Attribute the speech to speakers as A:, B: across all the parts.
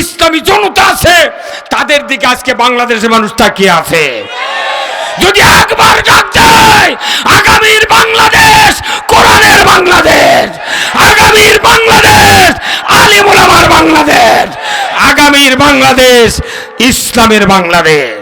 A: ইসলামী জনতা আছে, তাদের দিকে আজকে বাংলাদেশের মানুষ তাকিয়ে আছে। যদি একবার ডাক দেয়, আগামীর বাংলাদেশ, কোরআনের বাংলাদেশ, আগামীর বাংলাদেশ আলিম ওলামার বাংলাদেশ, আগামীর বাংলাদেশ, ইসলামের বাংলাদেশ।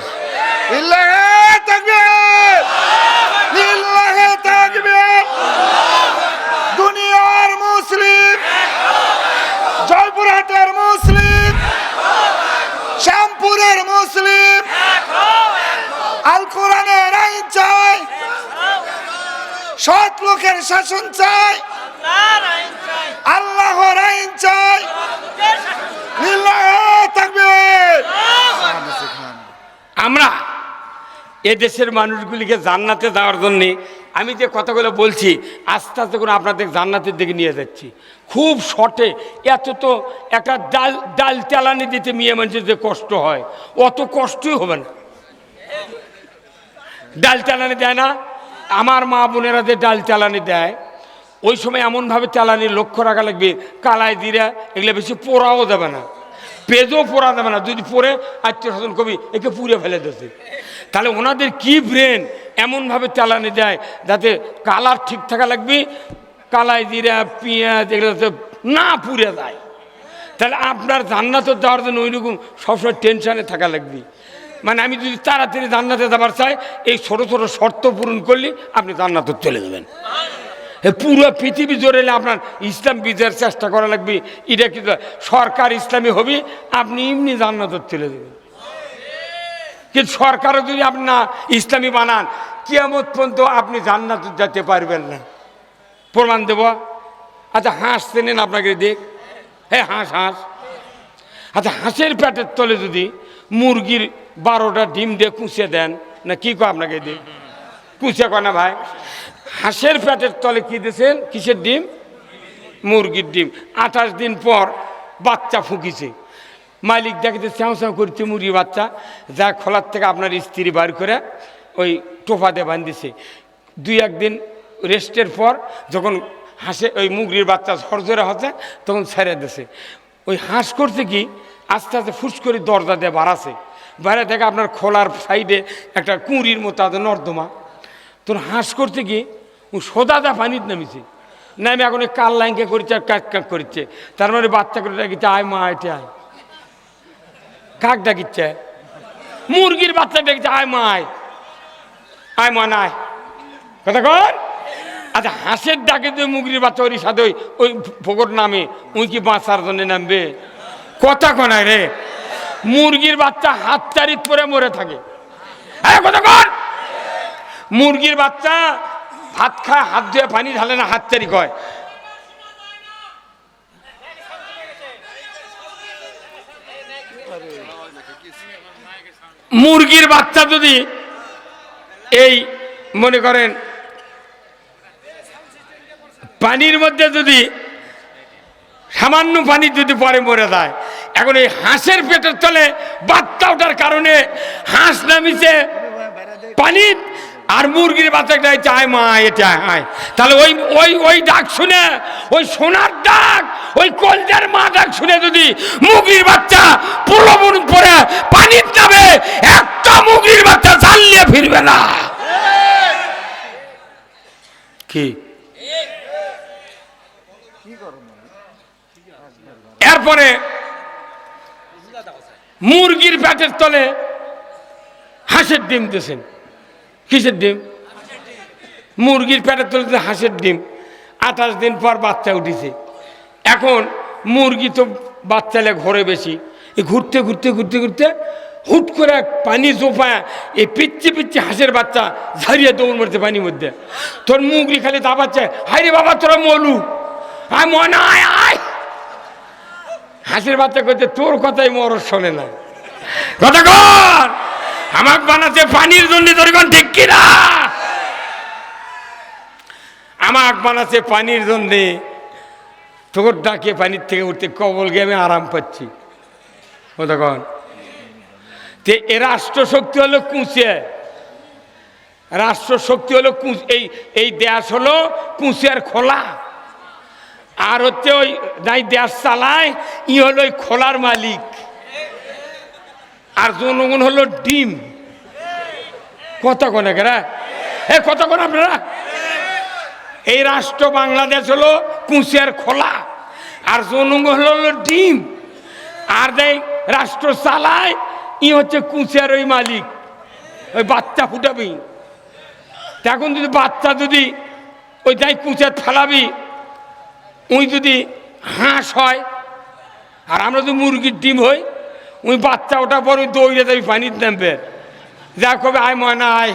B: চাই। সৎ লোকের শাসন চাই। আল্লাহর আইন চাই।
A: আমরা এদেশের মানুষগুলিকে জান্নাতে যাওয়ার জন্যে আমি যে কথাগুলো বলছি, আস্তে আস্তে করে আপনাদের জান্নাতের দিকে নিয়ে যাচ্ছি। খুব শর্টে এত তো একটা ডাল ডাল চালানি দিতে মেয়ে মানুষের যে কষ্ট হয়, অত কষ্টই হবে না। ডাল চালানি দেয় না। আমার মা বোনেরা যে ডাল চালানি দেয়, ওই সময় এমনভাবে চালানি লক্ষ্য রাখা লাগবে, কালাই দিরা, এগুলো বেশি পোড়াও দেবে না। পেজও পোড়া দেবে না। যদি পরে আত্মীয় স্বজন কবি, একে পুড়ে ফেলে দিতে তাহলে ওনাদের কি ব্রেন এমনভাবে চালানি দেয় যাতে কালার ঠিক থাকা লাগবে, কালাই জিরা পেঁয়াজ, এগুলো যাতে না পুড়ে যায়। তাহলে আপনার জান্নাতে যাওয়ার জন্য ওইরকম সবসময় টেনশানে থাকা লাগবে। মানে আমি যদি তাড়াতাড়ি জান্নাতে যাবার চাই, এই ছোট ছোট শর্ত পূরণ করলে আপনি জান্নাতে চলে যাবেন। পুরো পৃথিবী জোরে আপনার ইসলাম বিজয়ের চেষ্টা করা লাগবে। এটা কি সরকার ইসলামী হবে, আপনি এমনি জান্নাত চলে যাবেন। কিন্তু সরকারও যদি আপনি না ইসলামী বানান, কিয়ামত পর্যন্ত আপনি জান্নাত যেতে পারবেন না। প্রমাণ দেব? আচ্ছা হাঁস চেনেন আপনাকে দেখ। হ্যাঁ হাঁস হাঁস। আচ্ছা হাঁসের পেটের তলে যদি মুরগির বারোটা ডিম দিয়ে কুঁচে দেন। না, কি কয় আপনাকে দিয়ে? কুঁচে কয় না ভাই? হাঁসের পেটের তলে কি দিয়েছেন? কিসের ডিম? মুরগির ডিম। আঠাশ দিন পর বাচ্চা ফুকিছে। মালিক দেখতে চাও চাও করছে মুরগি বাচ্চা, যা খোলার থেকে আপনার স্ত্রী বার করে ওই টোপাতে বান্ধিছে দুই একদিন রেস্টের পর যখন হাসে, ওই মুগরির বাচ্চা ঝরঝরে হচ্ছে, তখন ছেড়ে দিছে। ওই হাঁস করছে কি? আস্তে আস্তে ফুস করে দরজা দিয়ে বাড়াছে। বাইরে থেকে আপনার খোলার সাইডে একটা কুঁড়ির মতো আছে, নর্দমা। তোর হাঁস করতে কি ও সোদাদা পানির নামিছে। নামে এখন ওই কাল লাইনকে করেছে আর কাক কাক করছে। তার মানে বাচ্চা করে ডাকিচ্ছে আয় মা এটা আয়। কাক ডাকিচ্ছে মুরগির বাচ্চা ডাকিচ্ছে আয় মা, আয়। আয় মা নাই কথা কর? আচ্ছা হাঁসের ডাকে যে মুগরির বাচ্চা ওর সাথে ওই ওই ফোকর নামে উই কি বাঁচার জন্য নামবে? কথা কনায় রে। মুরগির বাচ্চা হাত চারিত পরে মরে থাকে। মুরগির বাচ্চা ভাত খায়, হাত ধুয়ে পানি ঢালে না, হাত চারি কয়। মুরগির বাচ্চা যদি এই মনে করেন পানির মধ্যে যদি সামান্য পানি যদি পরে মরে যায়। এখন এই হাঁসের পেটের তলে বাচ্চা ওঠার কারণে হাঁস নামিছে পানি আর মুরগির বাচ্চাটা চায় মা এটা আয়। তাহলে ওই ওই ওই ডাক শুনে ওই সোনার ডাক ওই কলজার মা ডাক শুনে যদি মুরগির বাচ্চা প্রলোভন পরে পানির যাবে একটা মুরগির বাচ্চা জ্বালিয়ে ফিরবে না। কি? এরপরে মুরগির পেটের তলে হাঁসের ডিম দিয়েছেন। কিসের ডিম? মুরগির পেটের তলে হাঁসের ডিম। আঠাশ দিন পর বাচ্চা উঠেছে। এখন মুরগি তো বাচ্চালে ঘরে বেশি। ঘুরতে ঘুরতে ঘুরতে ঘুরতে হুট করে পানি জোপায় এই পিচ্ছি পিচ্ছি হাঁসের বাচ্চা ঝাড়িয়ে দৌড় মারছে পানির মধ্যে। তোর মুগরি খালি দাবাচ্ছে হাই রে বাবা, তোরা মলু। আয় মনে, আয় আয়। হাসির বাচ্চা করতে তোর কথাই মর শোনে না। কথা কর আমার বানাতে পানির জন্য তোর ঠিক কিনা? আমাক বানাচ্ছে পানির জন্যে তোর ডাকে পানির থেকে উঠতে কবল গিয়ে আমি আরাম পাচ্ছি। তখন তে এ রাষ্ট্রশক্তি হলো কুঁচে রাষ্ট্রশক্তি হলো এই এই দেশ হলো কুঁচের খোলা। আর হচ্ছে ওই যাই দেশ চালায়, ই হলো ওই খোলার মালিক। আর জনগণ হলো ডিম। কত কোনে হে কত কোন আপনারা? এই রাষ্ট্র বাংলাদেশ হলো কুঁচিয়ার খোলা, আর জনগণ হলো ডিম। আর দেয় রাষ্ট্র চালায়, ই হচ্ছে কুঁচিয়ার ওই মালিক, ওই বাচ্চা ফুটাবি। এখন যদি বাচ্চা যদি ওই যাই কুঁচিয়ার ফেলাবি ওই যদি হাঁস হয়, আর আমরা যদি মুরগির ডিম হই ওই বাচ্চা ওটা পর ওই দৌড়ে যাবি পানির নামবে। যা কবে আয় ময়না, আয়।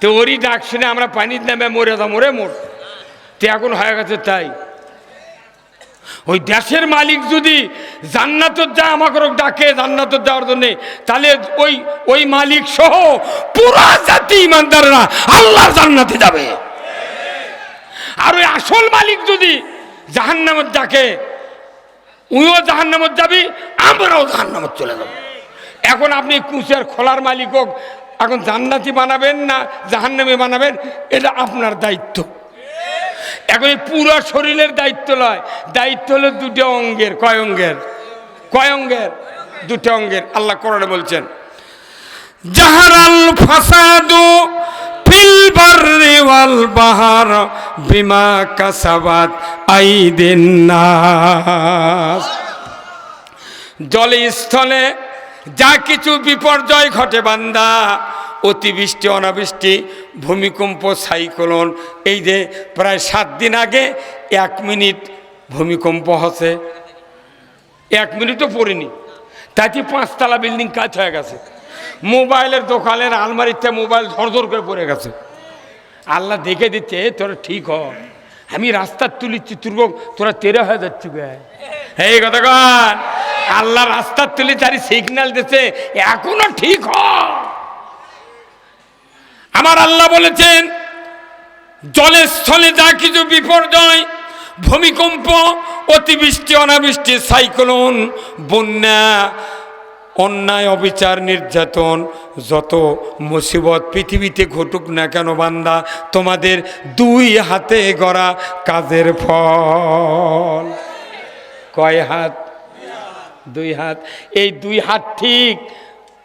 A: তো ওরই ডাক শুনে আমরা পানির নামে মরে যা মরে মোর তো এখন হয়ে গেছে তাই। ওই দেশের মালিক যদি জান্নাতত যা আমাকে ডাকে জান্নাতত যাওয়ার জন্যে, তাহলে ওই ওই মালিক সহ পুরা জাতি ইমানদাররা আল্লাহর জান্নাতে যাবে। আর ওই আসল মালিক যদি জাহান্নামত ডাকে উইও জাহান্নামত যাবি, আমরাও জাহান্নামত চলে যাব। এখন আপনি কুচের খোলার মালিক হোক, এখন জান্নাতি বানাবেন না, জাহান্নামে বানাবেন, এটা আপনার দায়িত্ব। এখন এই পুরো শরীরের দায়িত্ব নয় দায়িত্ব হলো দুটো অঙ্গের, কয় অঙ্গের? কয় অঙ্গের? দুটো অঙ্গের। আল্লাহ কোরআনে বলছেন, জাহারাল ফাসাদু বাররি ওয়াল বাহার বিমা কাসাবাত আইদিন যা কিছু বিপর্যয় ঘটে বান্দা, অতিবৃষ্টি, অনাবৃষ্টি, ভূমিকম্প, সাইক্লোন, এই যে প্রায় সাত দিন আগে এক মিনিট ভূমিকম্প হচ্ছে। এক মিনিটও পড়িনি। তাতে পাঁচতলা বিল্ডিং কাজ হয়ে গেছে। মোবাইলের দোকানের আলমারিতে মোবাইল ধরধর করে পড়ে গেছে। আল্লাহ দেখে দিচ্ছে তোরা ঠিক হ। আমি রাস্তার তুলিচ্ছি তুর্গ তোরা তেরে হয়ে যাচ্ছি গে এই কথা কন। আল্লাহ রাস্তার তুলি তারি সিগন্যাল দিচ্ছে এখনও ঠিক হ। আমার আল্লাহ বলেছেন, জলের স্থলে যা কিছু বিপর্যয়, ভূমিকম্প, অতিবৃষ্টি, অনাবৃষ্টি, সাইক্লোন, বন্যা অন্যায়, অবিচার, নির্যাতন, যত মুসিবত পৃথিবীতে ঘটুক না কেন বান্দা, তোমাদের দুই হাতে গড়া কাজের ফল। কয় হাত? দুই হাত। এই দুই হাত ঠিক,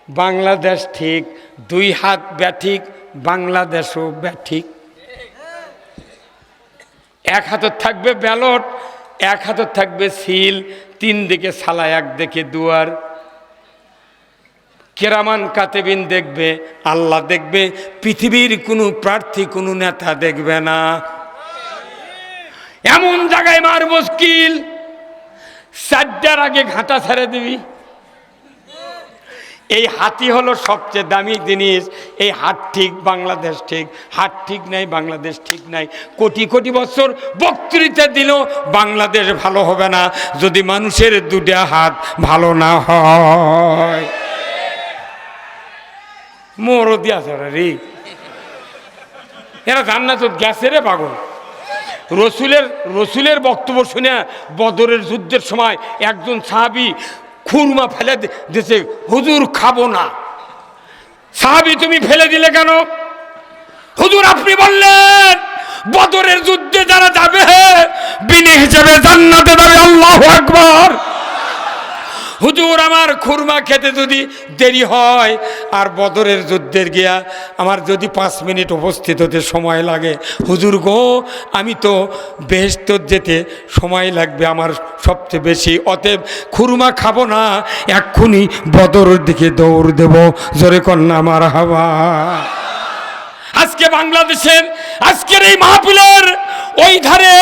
A: বাংলাদেশ ঠিক। দুই হাত ব্যাঠিক, বাংলাদেশও ব্যাঠিক। এক হাতত থাকবে ব্যালট, এক হাতত থাকবে সিল, তিন দিকে সালা এক দিকে দুয়ার। কেরামান কাতেবিন দেখবে, আল্লাহ দেখবে, পৃথিবীর কোনো প্রার্থী, কোনো নেতা দেখবে না। এমন জায়গায় মার মুশকিল চারটার আগে ঘাটা ছেড়ে দিবি। এই হাতি হলো সবচেয়ে দামি জিনিস। এই হাত ঠিক, বাংলাদেশ ঠিক। হাত ঠিক নাই, বাংলাদেশ ঠিক নাই। কোটি কোটি বছর বক্তৃতা দিল বাংলাদেশ ভালো হবে না। যদি মানুষের দুটা হাত ভালো না হয়। মোরও দিয়া রে। এরা জান্নাত গ্যাসে রে পাগল। রসুলের রসুলের বক্তব্য শুনে বদরের যুদ্ধের সময় একজন সাহাবি খুরমা ফেলে দিয়েছে, হুজুর, খাব না। সাহাবি, তুমি ফেলে দিলে কেন? হুজুর, আপনি বললেন, বদরের যুদ্ধে যারা যাবে বিনি হিসেবে জান্নাতে যাবে, আল্লাহ আকবার। হুজুর, আমার খুরমা খেতে যদি দেরি হয় আর বদরের যুদ্ধের গিয়া আমার যদি পাঁচ মিনিট উপস্থিত হতে সময় লাগে, হুজুর গো, আমি তো বেহস্তর যেতে সময় লাগবে আমার সবচেয়ে বেশি, অতএব খুরমা খাব না, এক্ষুনি বদরের দিকে দৌড় দেব, জোরে কন্যা, আমার হাওয়া। আজকে বাংলাদেশের, আজকের এই মাহফিলের ওই ধারে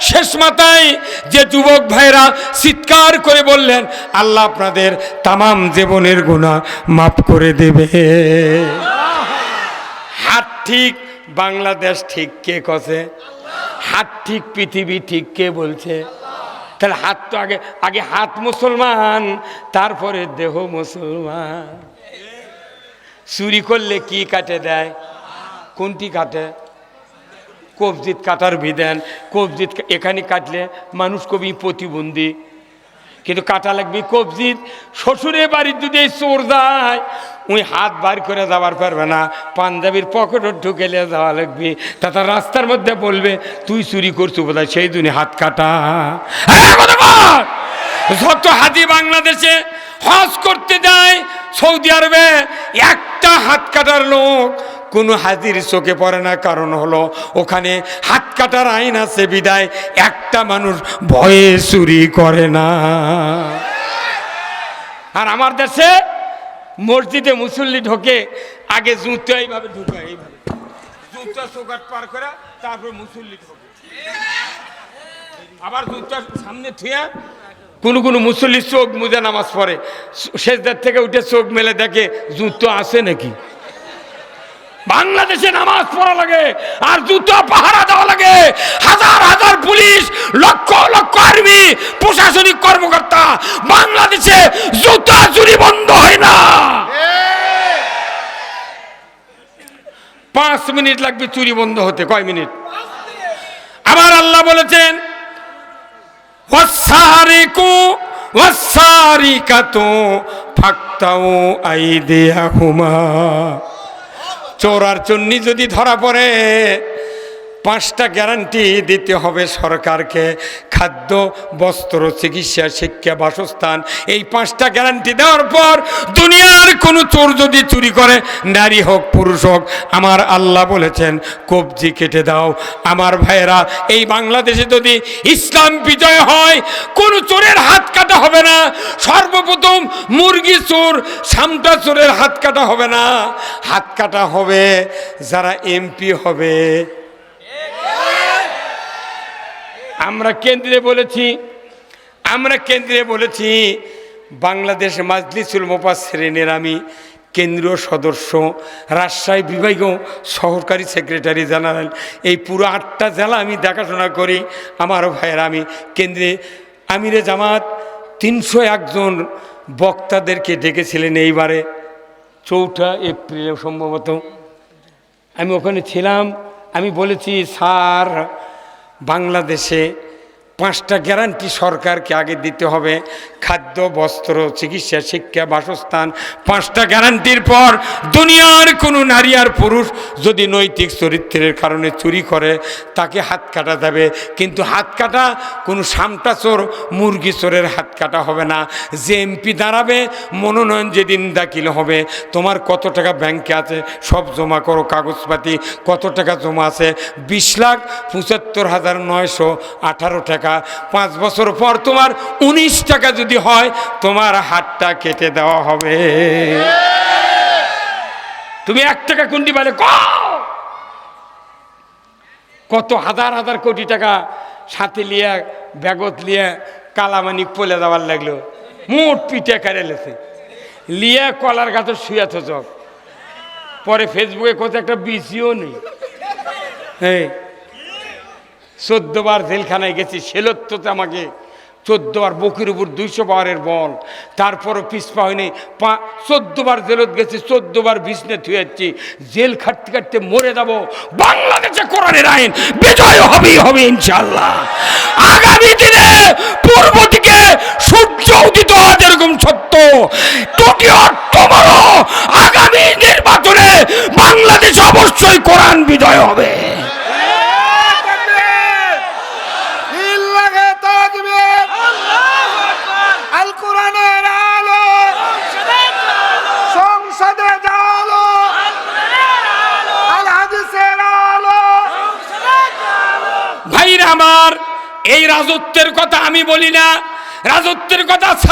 A: শেষ মাথায় যে যুবক ভাইরা চিৎকার করে বললেন, আল্লাহ আপনাদের তামাম জীবনের গুণা মাফ করে দেবে। হাত ঠিক, বাংলাদেশ ঠিক কে কছে? হাত ঠিক, পৃথিবী ঠিক কে বলছে? তাহলে হাত তো আগে আগে হাত মুসলমান, তারপরে দেহ মুসলমান। চুরি করলে কি কাটে দেয়? কোনটি কাটে? কবজিত কাটার বিধান। কবজিত এখানে কাটলে মানুষ কবি প্রতিবন্ধী। কিন্তু কাটা লাগবে কবজিত। শ্বশুরের বাড়ির যদি চোর যায় উই হাত বার করে যাওয়ার পারবে না। পাঞ্জাবির পকেটও ঢুকেলে যাওয়া লাগবে। তা তার রাস্তার মধ্যে বলবে, তুই চুরি করছু বোধ সেই দুনি হাত কাটা! যত হাতি বাংলাদেশে হজ করতে যায়, সৌদি আরবে একটা হাত কাটার লোক কোনো হাজির চোখে পড়ে না, কারণ হলো ওখানে হাত কাটার আইন আছে বিদায়, একটা মানুষ ভয়ে চুরি করে না। আর আমার দেশে মসজিদে মুসল্লি ঢোকে, আগে জুতো এইভাবে ঢুকায় এইভাবে। জুতো চোকাট পার করে তারপর মুসল্লি ঢোকে। আবার জুতো সামনে থুয়া কোন কোন মুসল্লি চোখ মুজে নামাজ পড়ে শেষদার থেকে উঠে চোখ মেলে দেখে জুতো আছে নাকি? বাংলাদেশে নামাজ পড়া লাগে আর জুতো পাহারা দেওয়া লাগে। হাজার হাজার পুলিশ, লক্ষ লক্ষ আর্মি, প্রশাসনিক কর্মকর্তা, বাংলাদেশে জুতা চুরি বন্ধ হয় না। পাঁচ মিনিট লাগবে চুরি বন্ধ হতে। কয় মিনিট? আবার আল্লাহ বলেছেন ওয়াসারিকু ওয়াসারিকাতু ফাক্তাউ আইদিয়াহুমা। চোর আর চুন্নি যদি ধরা পড়ে পাঁচটা গ্যারান্টি দিতে হবে সরকারকে, খাদ্য, বস্ত্র, চিকিৎসা, শিক্ষা, বাসস্থান। এই পাঁচটা গ্যারান্টি দেওয়ার পর দুনিয়ার কোনো চোর যদি চুরি করে, নারী হোক, পুরুষ হোক, আমার আল্লাহ বলেছেন, কবজি কেটে দাও। আমার ভাইয়েরা, এই বাংলাদেশে যদি ইসলাম বিজয় হয়, কোনো চোরের হাত কাটা হবে না। সর্বপ্রথম মুরগি চোর, সামটা চোরের হাত কাটা হবে না। হাত কাটা হবে, যারা এমপি হবে আমরা কেন্দ্রে বলেছি, আমরা কেন্দ্রে বলেছি, বাংলাদেশ মাজলিসুল মোপাসেরিনের আমি কেন্দ্রীয় সদস্য, রাজশাহী বিভাগীয় সহকারী সেক্রেটারি জেনারেল। এই পুরো আটটা জেলা আমি দেখাশোনা করি, আমার ভাইয়ের আমি কেন্দ্রে, আমিরে জামাত তিনশো একজন বক্তাদেরকে ডেকেছিলেন এইবারে, চৌঠা এপ্রিলে সম্ভবত। আমি ওখানে ছিলাম, আমি বলেছি, স্যার বাংলাদেশে পাঁচটা গ্যারান্টি সরকারকে আগে দিতে হবে। খাদ্য, বস্ত্র, চিকিৎসা, শিক্ষা, বাসস্থান, পাঁচটা গ্যারান্টির পর দুনিয়ার কোনো নারী আর পুরুষ যদি নৈতিক চরিত্রের কারণে চুরি করে, তাকে হাত কাটা যাবে। কিন্তু হাত কাটা কোনো সামটা চোর, মুরগি চোরের হাত কাটা হবে না। যে এমপি দাঁড়াবে, মনোনয়ন যেদিন দাখিল হবে, তোমার কত টাকা ব্যাংকে আছে, সব জমা করো, কাগজপাতি, কত টাকা জমা আছে? বিশ লাখ পঁচাত্তর হাজার নয়শো আঠারো টাকা। পাঁচ বছর পর তোমার উনিশ টাকা যদি হয়, তোমার হাতটা কেটে দেওয়া হবে। তুমি এক টাকা কুন্ডি পালে কত হাজার হাজার কোটি টাকা সাথে লিয়ে, ব্যাগত লিয়ে কালামানি পলে দেওয়ার লাগল। মোট পিঠে কারে লেছে। লিয়ে কলার গাছে শুয়ে চক পরে ফেসবুকে কত একটা বিসিও নেই। হ্যাঁ চোদ্দ বার জেলখানায় গেছি সেলত্ততে আমাকে চোদ্দ বার বুকের উপর দুইশো বারের বল। তারপরও পিসপা হয়নি। পা, চোদ্দবার জেলত গেছি চোদ্দ বার বিছনে থুয়েছি। জেল খাটতে খাটতে মরে যাব। বাংলাদেশে কোরআনের আইন, বিজয় হবেই হবে ইনশাল্লাহ আগামী দিনে পূর্ব দিকে সূর্য উদিত হওয়া যেরকম সত্য আগামী নির্বাচনে বাংলাদেশ অবশ্যই কোরআন বিজয় হবে
B: লিল্লাহে তাকবীর আল কোরআনের আলো সংসদে জালো আল হাদিসের আলো
A: ভাইরা আমার এই রাজত্বের কথা আমি বলি না রাজত্বের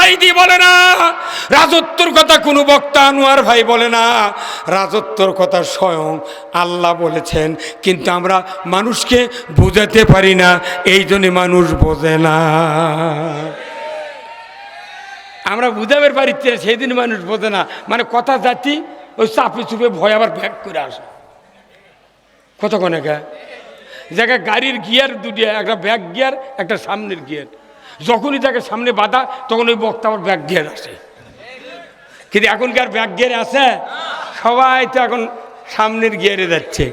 A: সাইদি বলে না, রাজত্বর কথা কোনো বক্তা আনোয়ার ভাই বলে না, রাজত্বর কথা স্বয়ং আল্লাহ বলেছেন, কিন্তু আমরা মানুষকে বুঝাতে পারি না, এই জন্যে মানুষ বোঝে না। আমরা বুঝাবার পারি সেই দিন মানুষ বোঝে না মানে কথা যাচ্ছি ওই চাপে চুপে ভয় আবার ব্যাক করে আসে। কতক্ষণ একা? জায়গায় গাড়ির গিয়ার দুটি, একটা ব্যাক গিয়ার, একটা সামনের গিয়ার। যখনই তাকে সামনে বাধা, তখন ওই বক্তা আবার ব্যাক গিয়ার আসে। কিন্তু এখনকার ব্যাক গিয়ারে আসে, সবাই তো এখন সামনের গিয়ারে যাচ্ছে।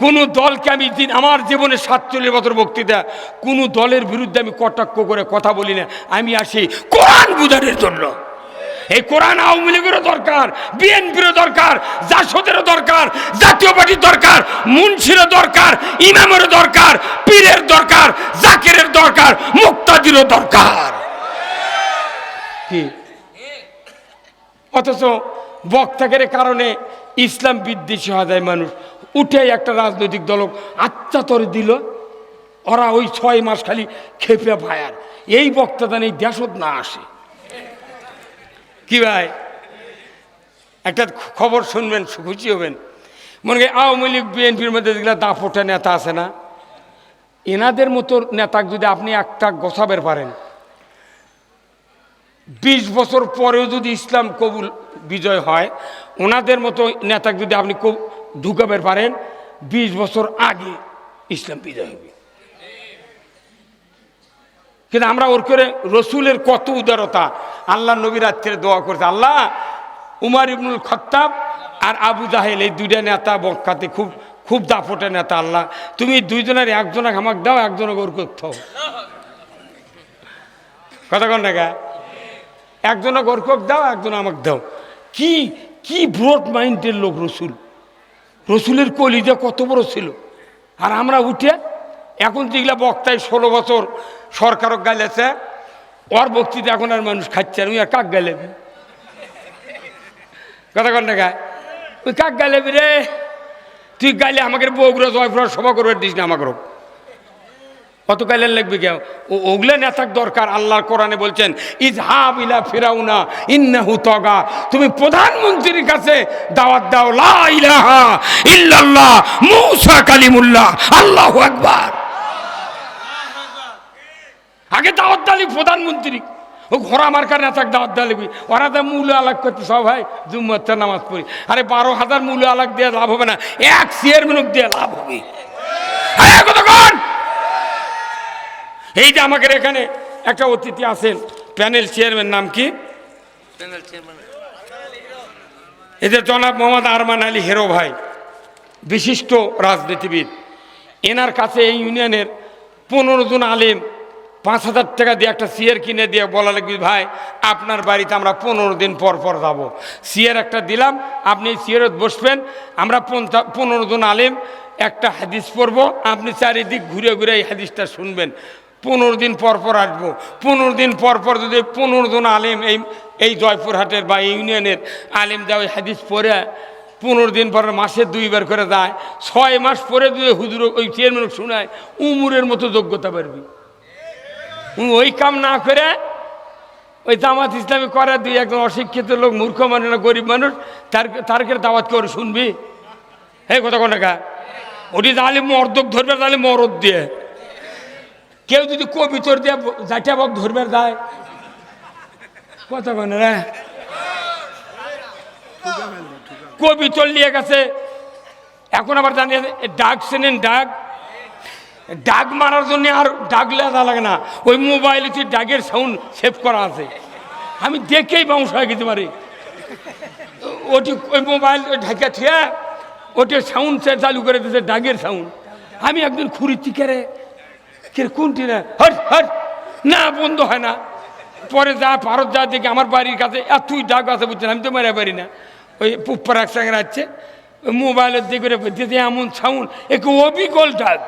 A: কোনো দলকে আমি দিন আমার জীবনে সাতচল্লিশ বছর বক্তৃতা, কোনো দলের বিরুদ্ধে আমি কটাক্ষ করে কথা বলি না। আমি আসি কোরআন বুঝানোর জন্য। এই কোরআন আওয়ামী লীগেরও দরকার, বিএনপিরও দরকার, জাসদেরও দরকার, জাতীয় পার্টির দরকার, মুন্সিরও দরকার, ইমামেরও দরকার, পীরের দরকার, জাকিরের দরকার, মুক্তাদিরও দরকার। কি? অথচ বক্তাকের কারণে ইসলাম বিদ্বেষী হয়ে যায় মানুষ। উঠে একটা রাজনৈতিক দল আত্মাতরে দিল। ওরা ওই ছয় মাস খালি খেপে ভায়ার এই বক্তাদান এই দেশত না আসে। কি ভাই? একটা খবর শুনবেন, খুশি হবেন। মনে করি আওয়ামী লীগ, বিএনপির মধ্যে যেগুলো দাপটা নেতা আছে না, এনাদের মতো নেতাকে যদি আপনি একটা গোছাবের পারেন, বিশ বছর পরেও যদি ইসলাম কবুল, বিজয় হয়, ওনাদের মতো নেতাকে যদি আপনি কব- ঢুকাবের পারেন, বিশ বছর আগে ইসলাম বিজয় হবে। কিন্তু আমরা ওর করে রসুলের কত উদারতা। আল্লাহ নবী রাত্রে দোয়া করছে, আল্লাহ উমার ইবনুল খত্তাব আর আবু জাহেল, এই দুইটা নেতা বক্কাতে খুব খুব দাপটে নেতা আল্লাহ। তুমি দুইজনের, একজনকে আমাকে দাও, একজনকে ওর করতে কথা কন না একজনকে ওর দাও একজন আমাকে দাও। কি কি ব্রড মাইন্ডের লোক রসুল। রসুলের কলিজা কত বড় ছিল। আর আমরা উঠে এখন যেগুলা বক্তায় ষোলো বছর সরকারও গাইলেছে, ওর বক্তৃতা এখন আর মানুষ খাচ্ছে না। আর কাক গাইলেবি? কথা কন না ওই কাক গাইলেবি রে? তুই গাইলে আমাকে বউগুলো জয়পুরা সভা করবে দিস না আমাকে কত গাইলেন লাগবে কেউ? ও ওগুলো নেতার দরকার, আল্লাহর কোরআনে বলছেন ইজহাব ইলা ফিরাউনা, ইন্নাহু তগা। তুমি প্রধানমন্ত্রীর কাছে দাওয়াত দাও, লা ইলাহা ইল্লাল্লাহ, মূসা কালিমুল্লাহ, আল্লাহু আকবার। আগে দাওয়াত দালি প্রধানমন্ত্রী। ও ঘোড়া মার্কার নেতাক দাওয়াত দালিবি ওরা তো মূল্য আলাগ করতে সব ভাই জুম্মতের নামাজ পড়ি। আরে বারো হাজার মূল্য আলাগ দিয়ে লাভ হবে না এক চেয়ারম্যানক দিয়ে লাভ হবে। কতক্ষণ এই যে আমাদের এখানে একটা অতিথি আছেন প্যানেল চেয়ারম্যান নাম কি? এদের জনাব মোহাম্মদ আরমান আলী হেরো ভাই বিশিষ্ট রাজনীতিবিদ। এনার কাছে এই ইউনিয়নের পনেরো জন আলেম পাঁচ হাজার টাকা দিয়ে একটা সিয়ার কিনে দিয়ে বলা লাগবে, ভাই, আপনার বাড়িতে আমরা পনেরো দিন পর পর যাব। সিয়ার একটা দিলাম, আপনি সিয়ারত বসবেন, আমরা পনেরো জন আলেম, একটা হাদিস পড়ব, আপনি চারিদিক ঘুরে ঘুরে এই হাদিসটা শুনবেন। পনেরো দিন পর পর আসব। পনেরো দিন পর পর যদি পনেরো জন আলেম এই এই জয়পুরহাটের বা ইউনিয়নের আলেম যা ওই হাদিস পড়ে, পনেরো দিন পর মাসে দুইবার করে যায়, ছয় মাস পরে যদি হুজুর ওই চেয়ারম্যান শোনায়, উমুরের মতো যোগ্যতা পারবি ওই কাম না করে ওই জামাত ইসলামী করে দুই একজন অশিক্ষিত লোক, মূর্খ মানুষ না, গরিব মানুষ, তার তারকে দাওয়াত করে, শুনবি? হে কথা কোন টাকা ওটি তাহলে মর্দক ধরবে তাহলে মরদ দিয়ে। কেউ যদি কবিতর দিয়ে জাটিয়া বক ধরবে যায়। কথা কনে রে? কবিতর নিয়ে গেছে। এখন আবার জানিয়ে ডাক চেনেন ডাক। ডাক মারার জন্য আর ডাক লেখা লাগে না। ওই মোবাইলে তুই ডাকের সাউন্ড সেভ করা আছে। আমি দেখেই বাউন্স হয়ে যেতে পারি ওটি ওই মোবাইল ঢাকা থিয়া ওটি সাউন্ড সে চালু করে দিয়েছে, ডাকের সাউন্ড আমি একদিন খুঁড়িচ্ছি কেরে কে কোনটি না হট হট। না, বন্ধ হয় না। পরে যা ভারত যা দেখি, আমার বাড়ির কাছে এতই ডাক আছে বুঝছেন, আমি তো মেরে পারি না। ওই পুপ্পার একসঙ্গে আছে, ওই মোবাইলের দিকে এমন সাউন্ড একে অবিকল ডাক।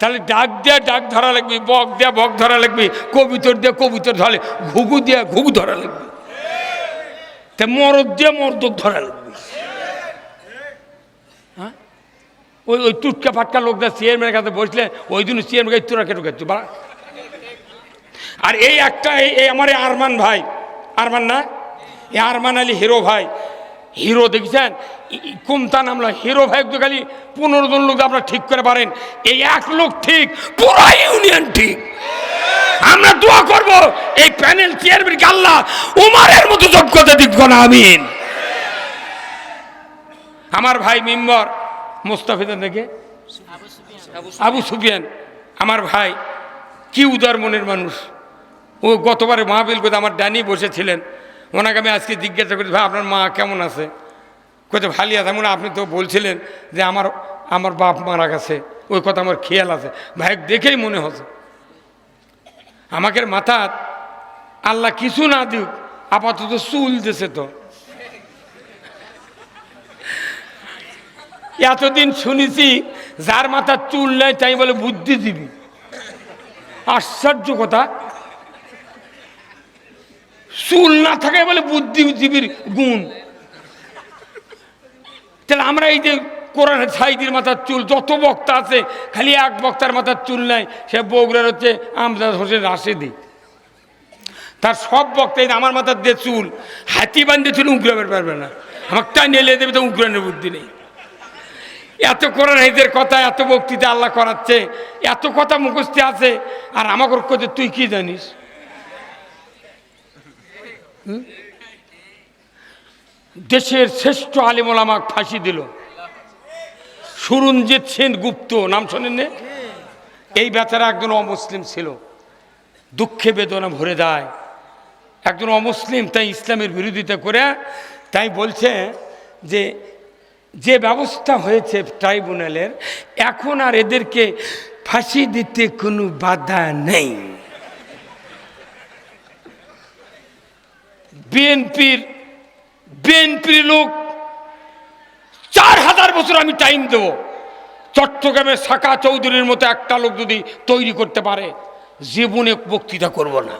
A: তাহলে ডাক দেয়া, ডাক ধরা লাগবে, বক দেয়া, বক ধরা লাগবে, কবিতর দিয়ে, কবিতর ধরে ঘুঘু দিয়ে, ঘুঘু ধরা লাগবে। তা মরদ দিয়ে, মরদক ধরা লাগবে। হ্যাঁ? ওই ওই টুটকা ফাটকা লোকটা চেয়ারম্যানের কাছে বসলে ওই জন্য চেয়ারম্যান তোরা কেটে গেছো বা আর এই একটা, এই আমার আরমান ভাই, আরমান না? এই আরমান আলী হিরো ভাই হিরো দেখছেন? কুমতা নামলো হিরো ভাই তো খালি পনেরো জন লোক আপনারা ঠিক করে পারেন। এই এক লোক ঠিক, পুরো ইউনিয়ন ঠিক। আমরা দোয়া করব, এই প্যানেল চেয়ারম্যানকে আল্লাহ উমারের মতো যোগ্যতা দিক না, আমিন। আমার ভাই মিম্বর মোস্তাফিদা থেকে আবু সুফিয়ান। আমার ভাই কি উদার মনের মানুষ। ও গতবারে মাহবিল কোথায় আমার ডানি বসেছিলেন। ওনাকে আমি আজকে জিজ্ঞাসা করি, ভাই, আপনার মা কেমন আছে? কোথায় ভালি আছে। এমন আপনি তো বলছিলেন যে আমার আমার বাপ মারা গেছে। ওই কথা আমার খেয়াল আছে। ভাই, দেখেই মনে হচ্ছে। আমাকে মাথা, আল্লাহ কিছু না দিক আপাতত চুল দিছে তো। এতদিন শুনেছি, যার মাথার চুল নেয় তাই বলে বুদ্ধিজীবী আশ্চর্য কথা। চুল না থাকে বলে বুদ্ধিজীবীর গুণ। তাহলে আমরা এই যে কোরআন সাইদির মাথার চুল, যত বক্তা আছে, খালি এক বক্তার মাথার চুল নাই, সে বগুড়ার হচ্ছে আমজাদ হোসেন রাশেদি। তার সব বক্তা আমার মাথার দিয়ে চুল। হাতি বান্ধে চুল উগ্রাবের পারবে না। আমাকে টানিয়ে নিয়ে দেবে তো উগ্রানের বুদ্ধি নেই। এত কোরআন হাইদের কথা, এত বক্তৃতা আল্লাহ করাচ্ছে, এত কথা মুখস্থে আছে, আর আমাকে তুই কি জানিস? দেশের শ্রেষ্ঠ আলিমুল আমাক ফাঁসি দিল। সুরঞ্জিত সেন গুপ্ত, নাম শোনেন এই বেচারা একজন অমুসলিম ছিল। দুঃখে বেদনা ভরে দেয় একজন অমুসলিম তাই ইসলামের বিরোধিতা করে, তাই বলছে যে যে ব্যবস্থা হয়েছে ট্রাইব্যুনালের, এখন আর এদেরকে ফাঁসি দিতে কোনো বাধা নেই। বিএনপির বিএনপির লোক চার হাজার বছর আমি টাইম দেব। চট্টগ্রামের শাখা চৌধুরীর মতো একটা লোক যদি তৈরি করতে পারে, জীবনে বক্তৃতা করব না।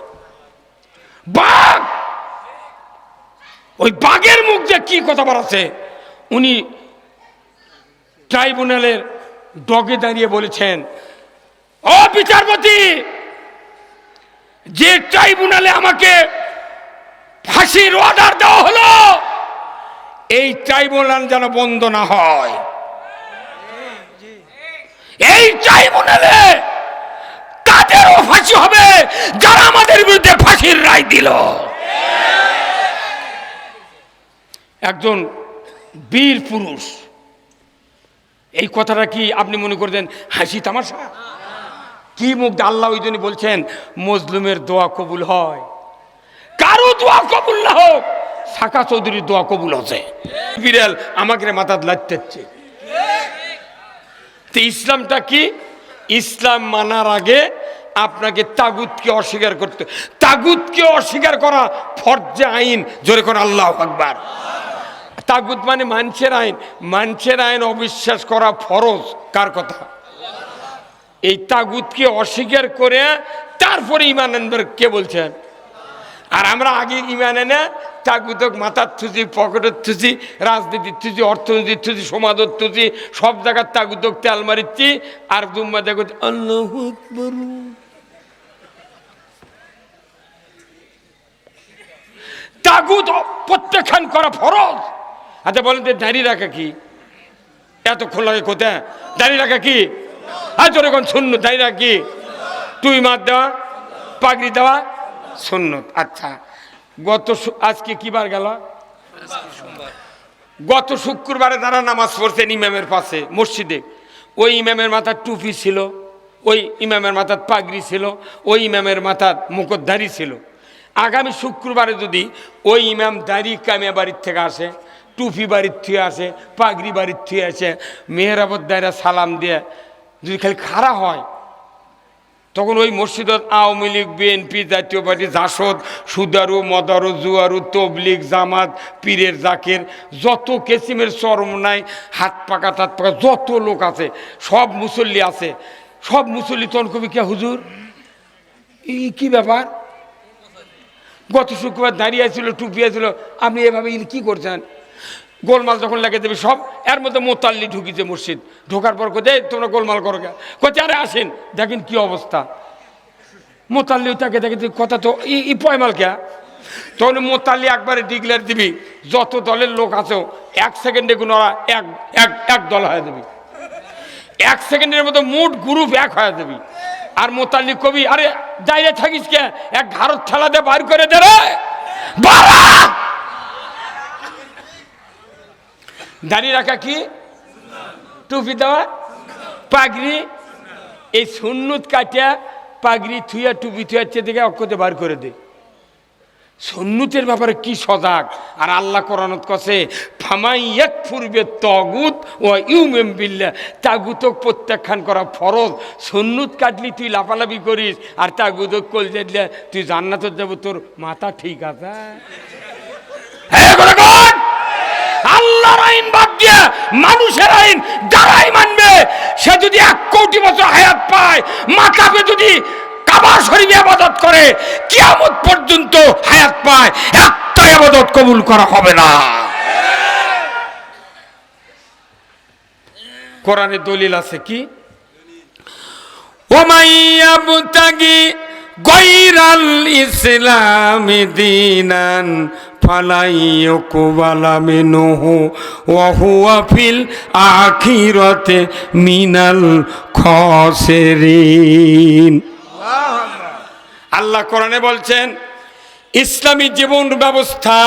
A: বাঘ! ওই বাঘের মুখ যে কি কথা বলাছে? উনি ট্রাইব্যুনালের ডগে দাঁড়িয়ে বলেছেন ও বিচারপতি, যে ট্রাইব্যুনালে আমাকে ফাঁসির অর্ডার দেওয়া হলো। এই ট্রাইব্যুনাল যেন বন্ধ না হয়। এই ট্রাইব্যুনালে তাদেরও ফাঁসি হবে, যারা আমাদের বিরুদ্ধে ফাঁসির রায় দিল। একজন বীর পুরুষ, এই কথাটা কি আপনি মনে করতেন হাসি তামাশা? কি মুখ আল্লাহ ওই জন্য বলছেন, মজলুমের দোয়া কবুল হয়। দোয়া কবুল না হোক শাখা চৌধুরীর দোয়া কবুল হচ্ছে। বিড়াল আমাকে মাথাত লাগতেছে তো ইসলামটা কি? ইসলাম মানার আগে আপনাকে তাগুতকে অস্বীকার করতে তাগুতকে অস্বীকার করা ফর্জে আইন। জোরে করে আল্লাহ আকবার। তাগুত মানে মানুষের আইন। মানুষের আইন অবিশ্বাস করা ফরজ। কার কথা? এই তাগুতকে অস্বীকার করে তারপরে ইমান কে বলছেন? আর আমরা আগে ইমান এনে তাগুতক, মাথার থুচি পকেটের থুচি রাজনীতির থুচি অর্থনীতির থুচি সমাজের থুচি সব জায়গার তাগুতক তেল মারিচ্ছি আর দুম্মা দেখো, আল্লাহ। তাগুত প্রত্যাখ্যান করা ফরজ। আচ্ছা বলেন তো দাঁড়িয়ে রাখা কি? এতক্ষণ লাগে কোথায়? দাঁড়িয়ে রাখা কি? আর তোর এখন শূন্য দাঁড়িয়ে রাখা কি? টুই মার দেওয়া, পাগড়ি দেওয়া শূন্য আচ্ছা গত আজকে কি বার গেল? গত শুক্রবারে তারা নামাজ পড়ছেন ইমামের পাশে, মসজিদে। ওই ইমামের মাথার টুপি ছিল, ওই ইমামের মাথার পাগড়ি ছিল, ওই ইমামের মাথার মুখোদ্ধারি ছিল। আগামী শুক্রবারে যদি ওই ইমাম দাড়ি কামিয়া বাড়ির থেকে আসে, টুপি বাড়ির থেকে আসে, পাগড়ি বাড়ির থেকে আসে, মেহরাবত দায়রা সালাম দিয়ে যদি খালি খাড়া হয় তখন ওই মসজিদত আওয়ামী লীগ বিএনপি জাতীয় পার্টি, জাসদ, সুদারু, মদারু, জুয়ারু, তবলিগ, জামাত, পীরের জাকের, যত কেসিমের চরম নাই, হাত পাকা টাত পাকা, যত লোক আছে, সব মুসল্লি আছে। সব মুসল্লি তখন কবি কে হুজুর? এই কি ব্যাপার? গত শুক্রবার দাঁড়িয়ে ছিল টুপিয়ে আপনি এভাবে কি করছেন? গোলমাল যখন লেগে দেবে সব, এর মধ্যে মোতাল্লি ঢুকিছে মসজিদ ঢোকার পর কোথায় তোমরা গোলমাল করো কে? কোথায় আরে আসেন, দেখেন কি অবস্থা। মোতাল্লি তাকে দেখে কথা তো, ই পয়মাল কে? তখন মোতাল্লি একবারে ডিগলার দিবি, যত দলের লোক আছো, এক সেকেন্ডে কোনো এক এক এক দল হয়ে দেবি এক সেকেন্ডের মতো মোট গ্রুপ এক হয়ে যাবি। আর মোতাল্লি কবি, আরে দাঁড়িয়ে থাকিস কে? এক ঘাড়ত ঠেলা দিয়ে বার করে দে রে! দাঁড়িয়ে রাখা কি? টুপি দেওয়া? পাগড়ি? এই সুন্নত কাটিয়া পাগড়ি থুইয়া, টুপি থুয়াচ্ছে দিকে অক্ষতে বার করে দে। সন্ন্যতের ব্যাপারে কি সজাগ? আর আল্লাহ কোরআনত কছে, ফামাই এক পূর্বে তগুত ও ইউমেম বিল্লা তাগুতক প্রত্যাখ্যান করা ফরজ। সন্ন্যত কাটলি তুই লাফালাফি করিস, আর তাগুতক কল দিলে তুই জান্নাতত যাব, তোর মাথা ঠিক আছে? হ্যাঁ! আল্লাহর আইন বাদ দিয়ে মানুষের আইন যারাই মানবে, সে যদি এক কোটি বছর হায়াত পায় মাথাকে যদি কাবা শরীফে আবাদত করে, কিয়ামত পর্যন্ত হায়াত পায় একটা আবাদত কবুল করা হবে না। কোরআনে দলিল আছে কি? ওমাইয়াবতাগি গৈরাল ইসলাম দিনান ফালাইয়কুবালা মিনহু ওয়া হুয়া ফিল আখিরাতে মিনাল খসের আল্লাহ কোরআনে বলছেন ইসলামী জীবন ব্যবস্থা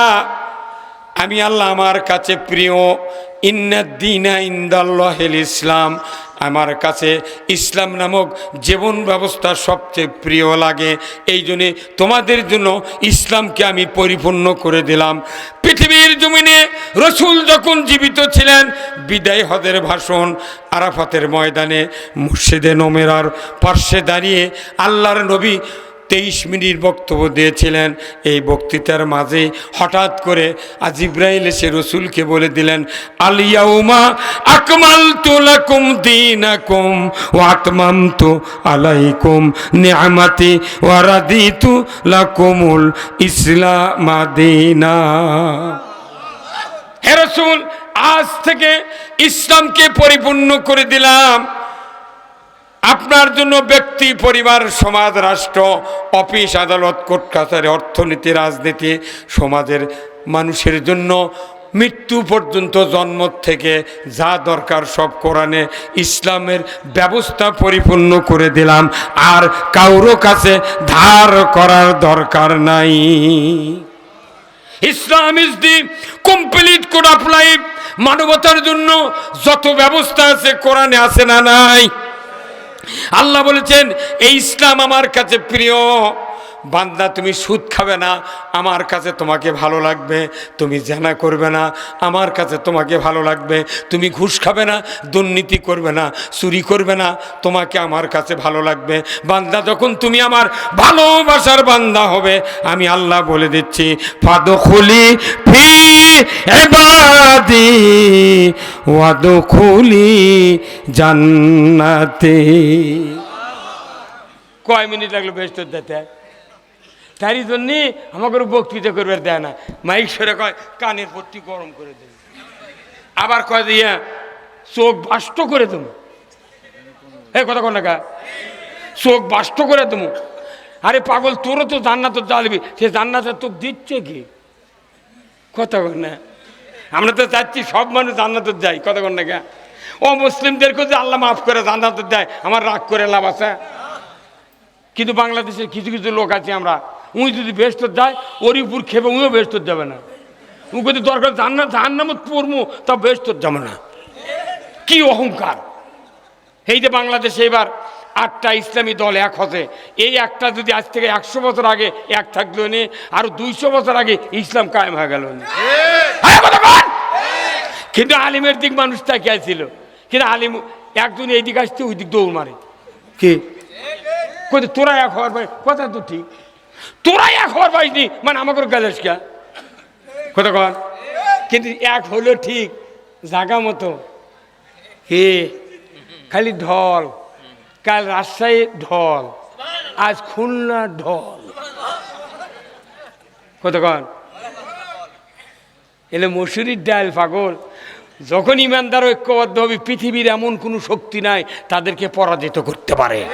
A: আমি আল্লাহ আমার কাছে প্রিয়। ইন্নাদ্দিনা ইন্দাল্লাহিল ইসলাম। আমার কাছে ইসলাম নামক জীবন ব্যবস্থা সবচেয়ে প্রিয় লাগে। এই জন্যে তোমাদের জন্য ইসলামকে আমি পরিপূর্ণ করে দিলাম। পৃথিবীর জমিনে রসুল যখন জীবিত ছিলেন, বিদায় হদের ভাষণ, আরাফাতের ময়দানে মুর্শিদে নমেরার পার্শ্বে দাঁড়িয়ে আল্লাহর নবী তেইশ মিনিট বক্তব্য দিয়েছিলেন। এই বক্তৃতার মাঝে হঠাৎ করে আজ ইব্রাহিল এসে রসুলকে বলে দিলেন আলিয়াউমা আকমাল তুলাকুম দিনাকুম ওয়াতমাম তু আলাইকুম নিয়ামাতি ওয়ারাদিতু লাকুমুল ইসলামাদিনা হে রসুল, আজ থেকে ইসলামকে পরিপূর্ণ করে দিলাম। আপনার জন্য ব্যক্তি, পরিবার, সমাজ, রাষ্ট্র, অফিস, আদালত, কোর্ট, কাছারি, অর্থনীতি, রাজনীতি, সমাজের মানুষের জন্য মৃত্যু পর্যন্ত জন্ম থেকে যা দরকার সব কোরআনে ইসলামের ব্যবস্থা পরিপূর্ণ করে দিলাম। আর কারও কাছে ধার করার দরকার নাই। Islam is the complete code of life মানবতার জন্য যত ব্যবস্থা আছে, কোরআনে আছে না নাই? আল্লাহ বলেছেন এই ইসলাম আমার কাছে প্রিয়। বান্দা, তুমি সুদ খাবে না, আমার কাছে তোমাকে ভালো লাগবে, তুমি জানা করবে না, আমার কাছে তোমাকে ভালো লাগবে, তুমি ঘুষ খাবে না, দুর্নীতি করবে না, চুরি করবে না, তোমাকে আমার কাছে ভালো লাগবে। বান্দা, যখন তুমি আমার ভালোবাসার বান্দা হবে, আমি আল্লাহ বলে দিচ্ছি, ফাদখুলি ফি ইবাদি, ওয়াদখুলি জান্নাতে। কয় মিনিট লাগল বেশ তোর দিতে তারই জন্যে আমাকে বক্তৃতা করবার দেয় না। মাইক সরে কয়, কানের পট্টি গরম করে দেবে আবার কয় দিয়ে, চোখ বাষ্ট করে দেবো। এ, কথা কোন টাকা চোখ বাষ্ট করে দেবো। আরে পাগল, তোরও তো জান্নাত জ্বালবি সে জান্নাতের তোকে দিচ্ছে কি? কথা কর না। আমরা তো চাচ্ছি সব মানুষ জান্নাতে যাই কথা কর না কে? ও মুসলিমদেরকে যে আল্লাহ মাফ করে জান্নাতে দেয়, আমার রাগ করে লাভ আছে। কিন্তু বাংলাদেশের কিছু কিছু লোক আছে আমরা। উই যদি বেস্ত যায় ওরই উপর খেপে উইও বেস্ত যাবে না। উ যদি দরকার জান্নাত জাহান্নামত পড়মু তা বেস্ত যাবে না। কি অহংকার। এই যে বাংলাদেশে এবার আটটা ইসলামী দল এক হতে এই একটা যদি আজ থেকে একশো বছর আগে এক থাকল নি আর দুইশো বছর আগে ইসলাম কায়েম হয়ে গেল নি। হ্যাঁ! কিন্তু আলিমের দিক মানুষ তাকিয়ে ছিল। কিন্তু আলিম একজন এই দিক আসতে ওই দিক দৌড় মারে। কি? কই তোরা এক হওয়ার পাই কথা তো ঠিক। তোরাই এক হওয়ার পাইনি মানে আমাকে গেলেস কে? কন। কিন্তু এক হলো ঠিক জাগা মতো। হে, খালি ঢল। কাল রাজশাহী ঢল। আজ খুলনা ঢল। কতক্ষণ এলে মসুরির ডাল পাগল। যখন ইমানদার ঐক্যবদ্ধ হবে, পৃথিবীর এমন কোনো শক্তি নাই তাদেরকে পরাজিত করতে পারে।